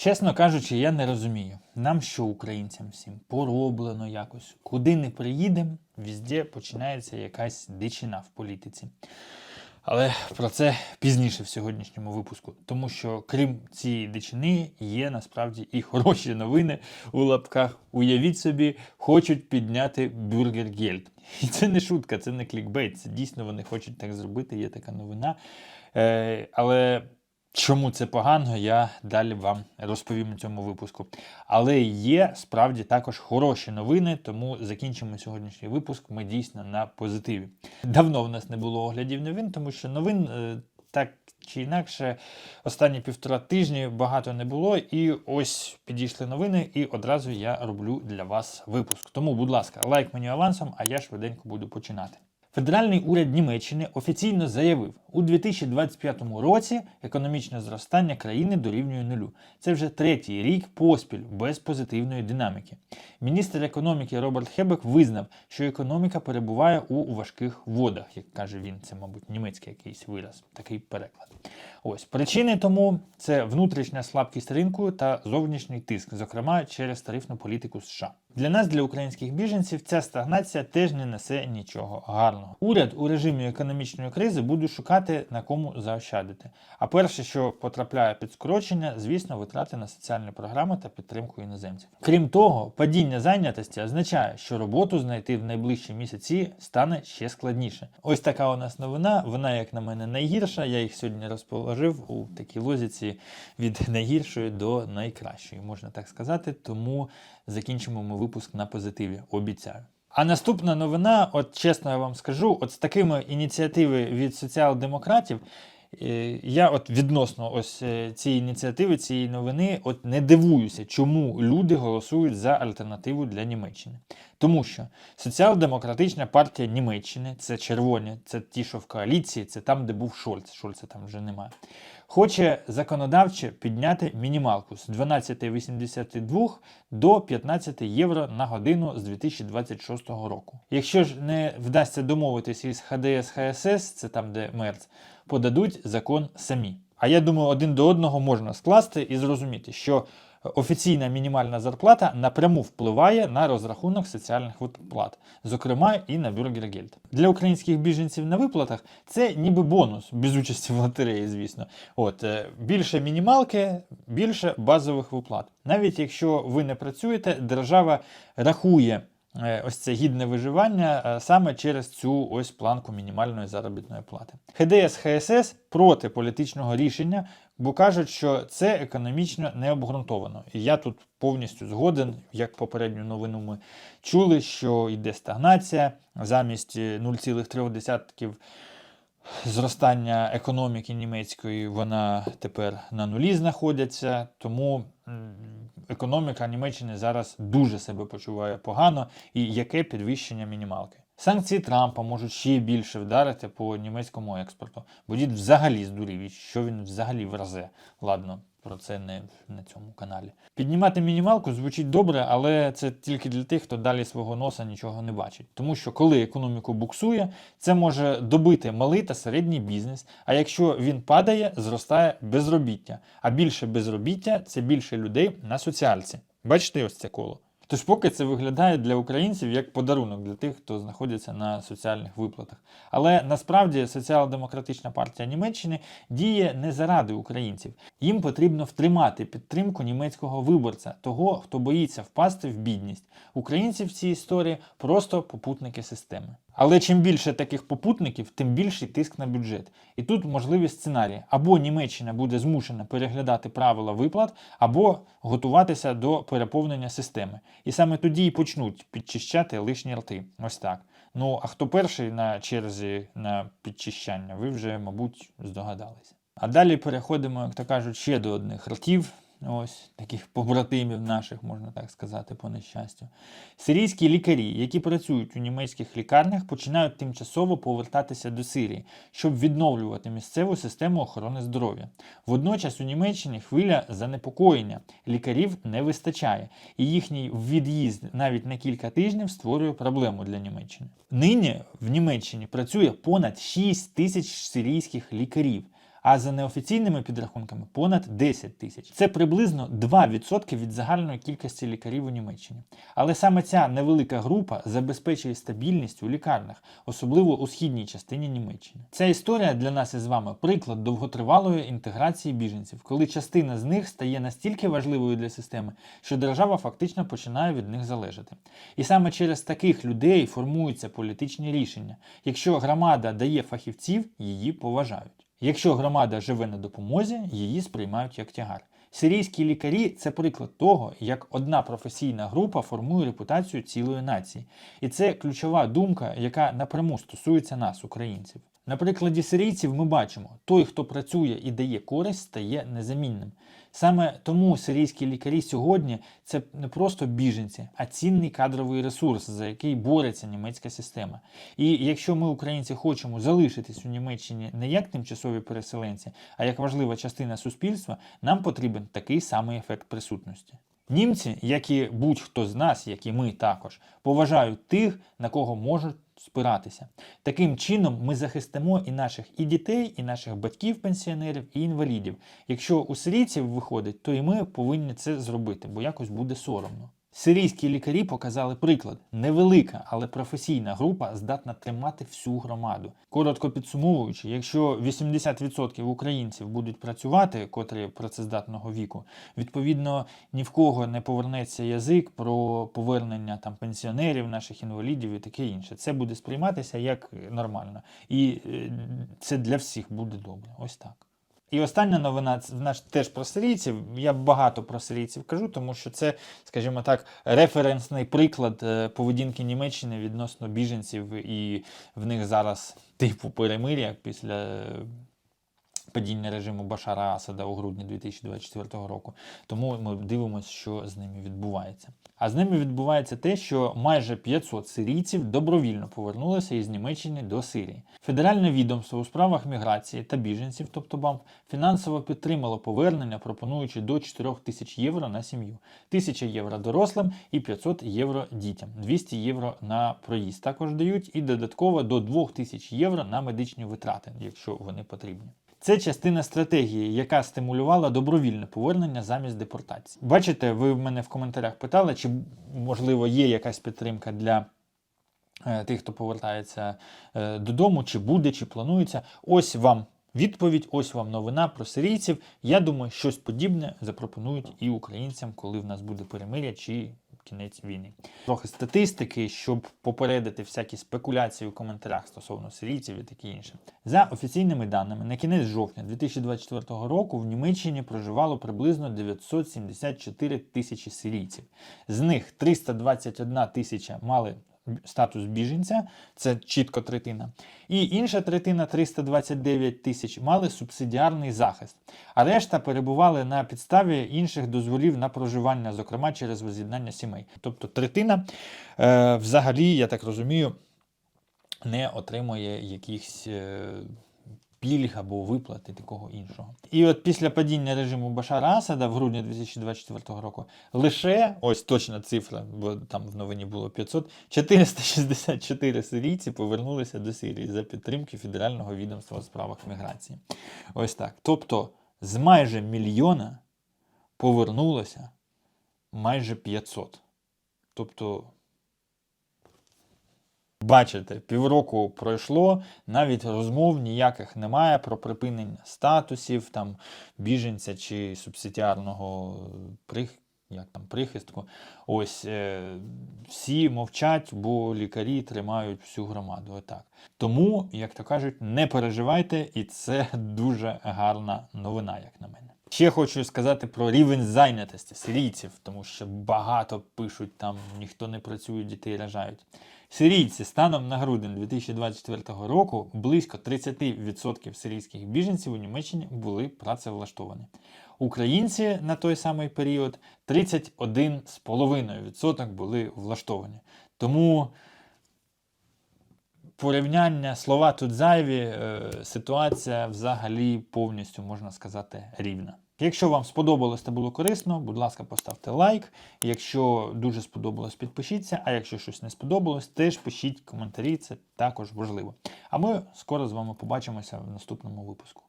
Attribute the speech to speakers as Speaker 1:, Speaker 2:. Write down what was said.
Speaker 1: Чесно кажучи, я не розумію, нам що українцям всім пороблено якось. Куди не приїдемо, везде починається якась дичина в політиці. Але про це пізніше в сьогоднішньому випуску, тому що крім цієї дичини є насправді і хороші новини у лапках. Уявіть собі, хочуть підняти бюргергельд. І це не шутка, це не клікбейт. Це дійсно вони хочуть так зробити. Є така новина. Е, але чому це погано, я далі вам розповім у цьому випуску. Але є справді також хороші новини, тому закінчимо сьогоднішній випуск. Ми дійсно на позитиві. Давно в нас не було оглядів новин, тому що новин е, так чи інакше останні півтора тижні багато не було. І ось підійшли новини, і одразу я роблю для вас випуск. Тому, будь ласка, лайк мені авансом, а я швиденько буду починати. Федеральний уряд Німеччини офіційно заявив, у 2025 році економічне зростання країни дорівнює нулю. Це вже третій рік поспіль без позитивної динаміки. Міністр економіки Роберт Хебек визнав, що економіка перебуває у важких водах, як каже він, це, мабуть, німецький якийсь вираз, такий переклад. Ось причини тому це внутрішня слабкість ринку та зовнішній тиск, зокрема через тарифну політику США. Для нас, для українських біженців, ця стагнація теж не несе нічого гарного. Уряд у режимі економічної кризи буде шукати на кому заощадити. А перше, що потрапляє під скорочення, звісно, витрати на соціальні програми та підтримку іноземців. Крім того, падіння зайнятості означає, що роботу знайти в найближчі місяці стане ще складніше. Ось така у нас новина. Вона, як на мене, найгірша. Я їх сьогодні розположив у такій лозіці від найгіршої до найкращої, можна так сказати. Тому закінчимо ми випуск на позитиві. Обіцяю. А наступна новина, от чесно я вам скажу, от з такими ініціативи від соціал-демократів. Е, Я от відносно ось е, цієї ініціативи, цієї новини, от не дивуюся, чому люди голосують за альтернативу для Німеччини. Тому що Соціал-демократична партія Німеччини це червоні, це ті, що в коаліції, це там, де був Шольц. Шольца там вже немає. Хоче законодавче підняти мінімалку з 12,82 до 15 євро на годину з 2026 року. Якщо ж не вдасться домовитись із ХДС ХСС, це там, де Мерц, подадуть закон самі. А я думаю, один до одного можна скласти і зрозуміти, що офіційна мінімальна зарплата напряму впливає на розрахунок соціальних виплат, зокрема і на бюргергельд. Для українських біженців на виплатах це ніби бонус, без участі в лотереї, звісно. От е, більше мінімалки, більше базових виплат. Навіть якщо ви не працюєте, держава рахує. Е, Ось це гідне виживання е, саме через цю ось планку мінімальної заробітної плати. ХДС ХСС проти політичного рішення, бо кажуть, що це економічно не обґрунтовано. І я тут повністю згоден, як попередню новину ми чули, що йде стагнація замість е, 0,3 зростання економіки німецької, вона тепер на нулі знаходиться, тому економіка Німеччини зараз дуже себе почуває погано, і яке підвищення мінімалки. Санкції Трампа можуть ще більше вдарити по німецькому експорту, бо дід взагалі здурів, що він взагалі вразе. Ладно, про це не на цьому каналі. Піднімати мінімалку звучить добре, але це тільки для тих, хто далі свого носа нічого не бачить. Тому що коли економіку буксує, це може добити малий та середній бізнес. А якщо він падає, зростає безробіття. А більше безробіття це більше людей на соціальці. Бачите ось це коло. Тож поки це виглядає для українців як подарунок для тих, хто знаходиться на соціальних виплатах. Але насправді Соціал-демократична партія Німеччини діє не заради українців. Їм потрібно втримати підтримку німецького виборця, того, хто боїться впасти в бідність. Українці в цій історії просто попутники системи. Але чим більше таких попутників, тим більший тиск на бюджет. І тут можливі сценарії: або Німеччина буде змушена переглядати правила виплат, або готуватися до переповнення системи. І саме тоді і почнуть підчищати лишні рти. Ось так. Ну а хто перший на черзі на підчищання, ви вже, мабуть, здогадалися. А далі переходимо, як то кажуть, ще до одних ртів. Ось таких побратимів наших, можна так сказати, по нещастю. Сирійські лікарі, які працюють у німецьких лікарнях, починають тимчасово повертатися до Сирії, щоб відновлювати місцеву систему охорони здоров'я. Водночас у Німеччині хвиля занепокоєння. Лікарів не вистачає, і їхній від'їзд навіть на кілька тижнів створює проблему для Німеччини. Нині в Німеччині працює понад 6 тисяч сирійських лікарів. А за неофіційними підрахунками понад 10 тисяч. Це приблизно 2% від загальної кількості лікарів у Німеччині. Але саме ця невелика група забезпечує стабільність у лікарнях, особливо у східній частині Німеччини. Ця історія для нас із вами приклад довготривалої інтеграції біженців, коли частина з них стає настільки важливою для системи, що держава фактично починає від них залежати. І саме через таких людей формуються політичні рішення. Якщо громада дає фахівців, її поважають. Якщо громада живе на допомозі, її сприймають як тягар. Сирійські лікарі це приклад того, як одна професійна група формує репутацію цілої нації. І це ключова думка, яка напряму стосується нас, українців. На прикладі сирійців ми бачимо, той, хто працює і дає користь, стає незамінним. Саме тому сирійські лікарі сьогодні це не просто біженці, а цінний кадровий ресурс, за який бореться німецька система. І якщо ми, українці, хочемо залишитись у Німеччині не як тимчасові переселенці, а як важлива частина суспільства, нам потрібен такий самий ефект присутності. Німці, як і будь-хто з нас, як і ми також, поважають тих, на кого можуть спиратися. Таким чином ми захистимо і наших і дітей, і наших батьків-пенсіонерів, і інвалідів. Якщо у сирійців виходить, то і ми повинні це зробити, бо якось буде соромно. Сирійські лікарі показали приклад. Невелика, але професійна група здатна тримати всю громаду. Коротко підсумовуючи, якщо 80% українців будуть працювати, котрі працездатного віку, відповідно ні в кого не повернеться язик про повернення там пенсіонерів, наших інвалідів і таке інше. Це буде сприйматися як нормально, і е, це для всіх буде добре. Ось так. І остання новина в нас теж про сирійців. Я багато про сирійців кажу, тому що це, скажімо так, референсний приклад е, поведінки Німеччини відносно біженців, і в них зараз типу перемир'я після е, падіння режиму Башара Асада у грудні 2024 року. Тому ми дивимося, що з ними відбувається. А з ними відбувається те, що майже 500 сирійців добровільно повернулися із Німеччини до Сирії. Федеральне відомство у справах міграції та біженців, тобто БАМФ, фінансово підтримало повернення, пропонуючи до 4 тисяч євро на сім'ю, 1000 євро дорослим і 500 євро дітям, 200 євро на проїзд також дають, і додатково до 2000 євро на медичні витрати, якщо вони потрібні. Це частина стратегії, яка стимулювала добровільне повернення замість депортації. Бачите, ви в мене в коментарях питали, чи можливо є якась підтримка для е, тих, хто повертається е, додому, чи буде, чи планується. Ось вам відповідь, ось вам новина про сирійців. Я думаю, щось подібне запропонують і українцям, коли в нас буде перемиря чи кінець війни. Трохи статистики, щоб попередити всякі спекуляції у коментарях стосовно сирійців і таке інше. За офіційними даними, на кінець жовтня 2024 року в Німеччині проживало приблизно 974 тисячі сирійців. З них 321 тисяча мали статус біженця, це чітко третина. І інша третина 329 тисяч мали субсидіарний захист, а решта перебували на підставі інших дозволів на проживання, зокрема через воз'єднання сімей. Тобто третина е, взагалі, я так розумію, не отримує якихось. Е, пільг або виплати такого іншого. І от після падіння режиму Башара Асада в грудні 2024 року лише ось точна цифра, бо там в новині було 500, 464 сирійці повернулися до Сирії за підтримки Федерального відомства у справах міграції. Ось так. Тобто з майже мільйона повернулося майже 500. Тобто. Бачите, півроку пройшло, навіть розмов ніяких немає про припинення статусів, там, біженця чи субсидіарного прих... як там, прихистку. Ось е... всі мовчать, бо лікарі тримають всю громаду. Отак. Тому, як то кажуть, не переживайте, і це дуже гарна новина, як на мене. Ще хочу сказати про рівень зайнятості сирійців, тому що багато пишуть там, ніхто не працює, дітей рожають. Сирійці станом на грудень 2024 року близько 30% сирійських біженців у Німеччині були працевлаштовані. Українці на той самий період 31,5% були влаштовані. Тому порівняння слова тут зайві, е, ситуація взагалі повністю можна сказати рівна. Якщо вам сподобалось та було корисно, будь ласка, поставте лайк. Якщо дуже сподобалось, підпишіться. А якщо щось не сподобалось, теж пишіть коментарі, це також важливо. А ми скоро з вами побачимося в наступному випуску.